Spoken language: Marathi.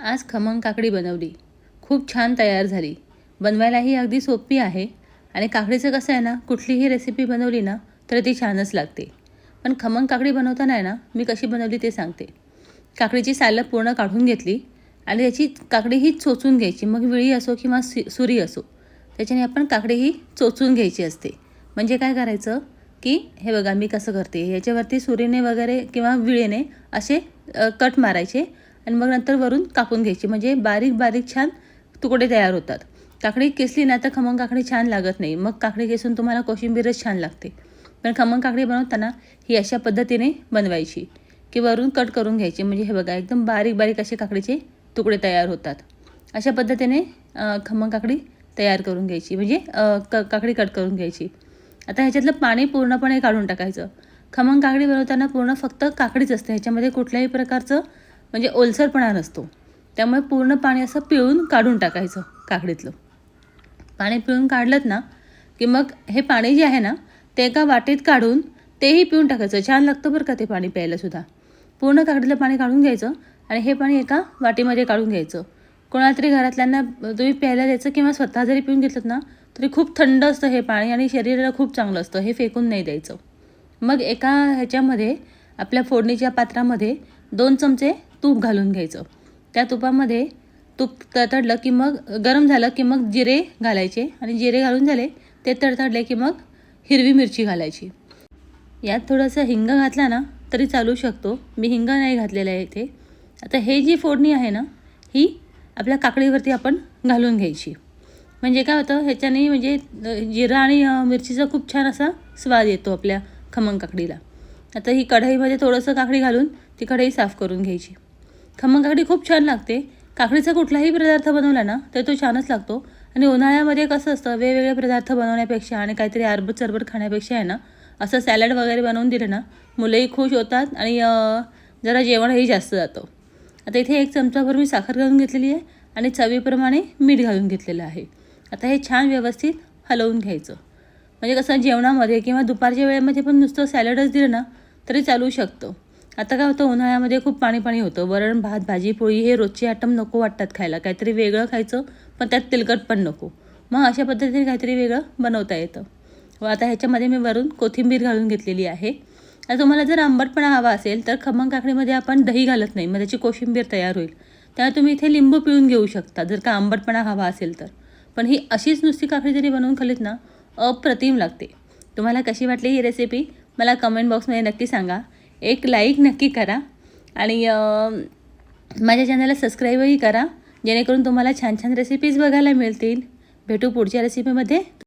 आज खमंग काकडी बनवली. खूप छान तयार झाली. बनवायलाही अगदी सोपी आहे. आणि काकडीचं कसं आहे ना कुठलीही रेसिपी बनवली ना तर ती छानच लागते. पण खमंग काकडी बनवताना आहे ना मी कशी बनवली ते सांगते. काकडीची सालं पूर्ण काढून घेतली आणि त्याची काकडी ही चोचून घ्यायची. मग विळी असो किंवा सु सुरी असो त्याच्याने आपण काकडी ही चोचून घ्यायची असते. म्हणजे काय करायचं की हे बघा मी कसं करते. याच्यावरती सुरीने वगैरे किंवा विळेने असे कट मारायचे. आणि मग नंतर वरून कापून घ्यायची. म्हणजे बारीक बारीक छान तुकडे तयार होतात. काकडी केसली ना तर खमंग काकडी छान लागत नाही. मग काकडी केसून तुम्हाला कोशिंबीरच छान लागते. पण खमंग काकडी बनवताना ही अशा पद्धतीने बनवायची. की वरून कट करून घ्यायची. म्हणजे हे बघा एकदम बारीक बारीक असे काकडीचे तुकडे तयार होतात. अशा पद्धतीने खमंग काकडी तयार करून घ्यायची. म्हणजे क काकडी कट करून घ्यायची. आता ह्याच्यातलं पाणी पूर्णपणे काढून टाकायचं. खमंग काकडी बनवताना पूर्ण फक्त काकडीच असते. ह्याच्यामध्ये कुठल्याही प्रकारचं म्हणजे ओलसरपणा नसतो. त्यामुळे पूर्ण पाणी असं पिळून काढून टाकायचं काकडीतलं. पाणी पिळून काढलं ना की मग हे पाणी जे आहे ना ते एका वाटेत काढून तेही पिऊन टाकायचं. छान लागतं बरं का ते पाणी प्यायलासुद्धा पूर्ण काकडीतलं पाणी काढून घ्यायचं आणि हे पाणी एका वाटीमध्ये काढून घ्यायचं. कोणाला तरी घरातल्यांना तुम्ही प्यायला द्यायचं किंवा स्वतः जरी पिऊन घेतलं ना तरी खूप थंड असतं हे पाणी आणि शरीराला खूप चांगलं असतं. हे फेकून नाही द्यायचं. मग एका ह्याच्यामध्ये आपल्या फोडणीच्या पात्रामध्ये दोन चमचे तूप घालून घ्यायचं. त्या तुपामध्ये तूप तडतडलं की मग गरम झालं की मग जिरे घालायचे आणि जिरे घालून झाले ते तडतडले की मग हिरवी मिरची घालायची. यात थोडंसं हिंग घातला ना तरी चालू शकतो. मी हिंग नाही घातलेलं आहे इथे. आता हे जी फोडणी आहे ना ही आपल्या काकडीवरती आपण घालून घ्यायची. म्हणजे काय होतं ह्याच्याने म्हणजे जिरा आणि मिरचीचा खूप छान असा स्वाद येतो आपल्या खमंग काकडीला. आता ही कढईमध्ये थोडंसं काकडी घालून ती कढई साफ करून घ्यायची. खमंग काकडी खूप छान लागते. काकडीचा कुठलाही पदार्थ बनवला ना तर तो छानच लागतो. आणि उन्हाळ्यामध्ये कसं असतं वेगवेगळे पदार्थ बनवण्यापेक्षा आणि काहीतरी आरबत चरबट खाण्यापेक्षा आहे ना असं सॅलड वगैरे बनवून दिलं ना मुलंही खुश होतात आणि जरा जेवणही जास्त जातं. आता इथे एक चमचाभर मी साखर घालून घेतलेली आहे आणि चवीप्रमाणे मीठ घालून घेतलेलं आहे. आता हे छान व्यवस्थित हलवून घ्यायचं. म्हणजे कसं जेवणामध्ये किंवा दुपारच्या वेळेमध्ये पण नुसतं सॅलडच दिलं ना तरी चालू शकतं. आता काय होतं उन्हाळ्यामध्ये खूप पाणी पाणी होतं. वरण भात भाजी पोळी हे रोजचे आयटम नको वाटतात खायला. काहीतरी वेगळं खायचं पण त्यात तेलकट पण नको. मग अशा पद्धतीने काहीतरी वेगळं बनवता येतं. व आता ह्याच्यामध्ये मी वरून कोथिंबीर घालून घेतलेली आहे. आता तुम्हाला जर आंबटपणा हवा असेल तर खमंग काकडीमध्ये आपण दही घालत नाही मग त्याची कोशिंबीर तयार होईल. त्यामुळे तुम्ही इथे लिंबू पिळून घेऊ शकता जर का आंबटपणा हवा असेल तर. पण ही अशीच नुसती काकडी जरी बनवून खालीत ना अप्रतिम लागते. तुम्हाला कशी वाटली ही रेसिपी मला कमेंट बॉक्समध्ये नक्की सांगा. एक लाईक नक्की करा. आणि माझ्या चॅनलला सबस्क्राईबही करा. जेणेकरून तुम्हाला छान छान रेसिपीज बघायला मिळतील. भेटू पुढच्या रेसिपीमध्ये